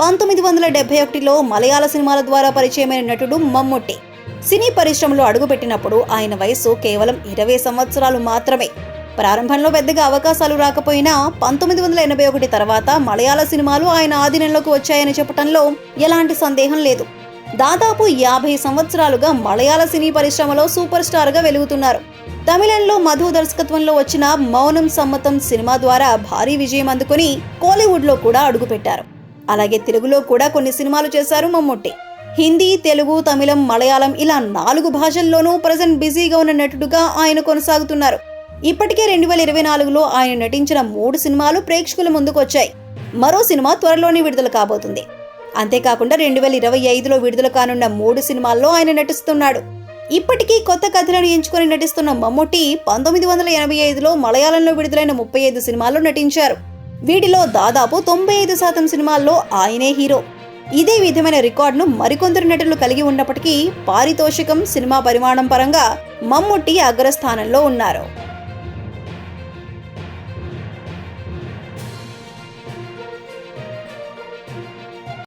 పంతొమ్మిది వందల డెబ్బై ఒకటిలో మలయాళ సినిమాల ద్వారా పరిచయమైన నటుడు మమ్ముట్టి. సినీ పరిశ్రమలో అడుగుపెట్టినప్పుడు ఆయన వయసు కేవలం ఇరవై సంవత్సరాలు మాత్రమే. ప్రారంభంలో పెద్దగా అవకాశాలు రాకపోయినా పంతొమ్మిది వందల ఎనభై ఒకటి తర్వాత మలయాళ సినిమాలు ఆయన ఆధీనంలోకి వచ్చాయని చెప్పడంలో ఎలాంటి సందేహం లేదు. దాదాపు యాభై సంవత్సరాలుగా మలయాళ సినీ పరిశ్రమలో సూపర్ స్టార్గా వెలుగుతున్నారు. తమిళంలో మధు దర్శకత్వంలో వచ్చిన మౌనం సమ్మతం సినిమా ద్వారా భారీ విజయం అందుకుని కోలీవుడ్లో కూడా అడుగుపెట్టారు. అలాగే తెలుగులో కూడా కొన్ని సినిమాలు చేశారు మమ్ముట్టి. హిందీ తెలుగు తమిళం మలయాళం ఇలా నాలుగు భాషల్లోనూ ప్రజెంట్ బిజీగా ఉన్న నటుడుగా ఆయన కొనసాగుతున్నారు. ఇప్పటికే రెండు వేల ఇరవై నాలుగులో ఆయన నటించిన మూడు సినిమాలు ప్రేక్షకుల ముందుకొచ్చాయి. మరో సినిమా త్వరలోనే విడుదల కాబోతుంది. అంతేకాకుండా రెండు వేల ఇరవై ఐదులో విడుదల కానున్న మూడు సినిమాల్లో ఆయన నటిస్తున్నాడు. ఇప్పటికీ కొత్త కథలను ఎంచుకొని నటిస్తున్న మమ్ముట్టి పంతొమ్మిది వందల ఎనభై ఐదులో మలయాళంలో విడుదలైన ముప్పై ఐదు సినిమాల్లో నటించారు. వీటిలో దాదాపు తొంభై ఐదు శాతం సినిమాల్లో ఆయనే హీరో. ఇదే విధమైన రికార్డును మరికొందరు నటులు కలిగి ఉన్నప్పటికీ పారితోషికం సినిమా పరిమాణం పరంగా మమ్ముట్టి అగ్రస్థానంలో ఉన్నారు.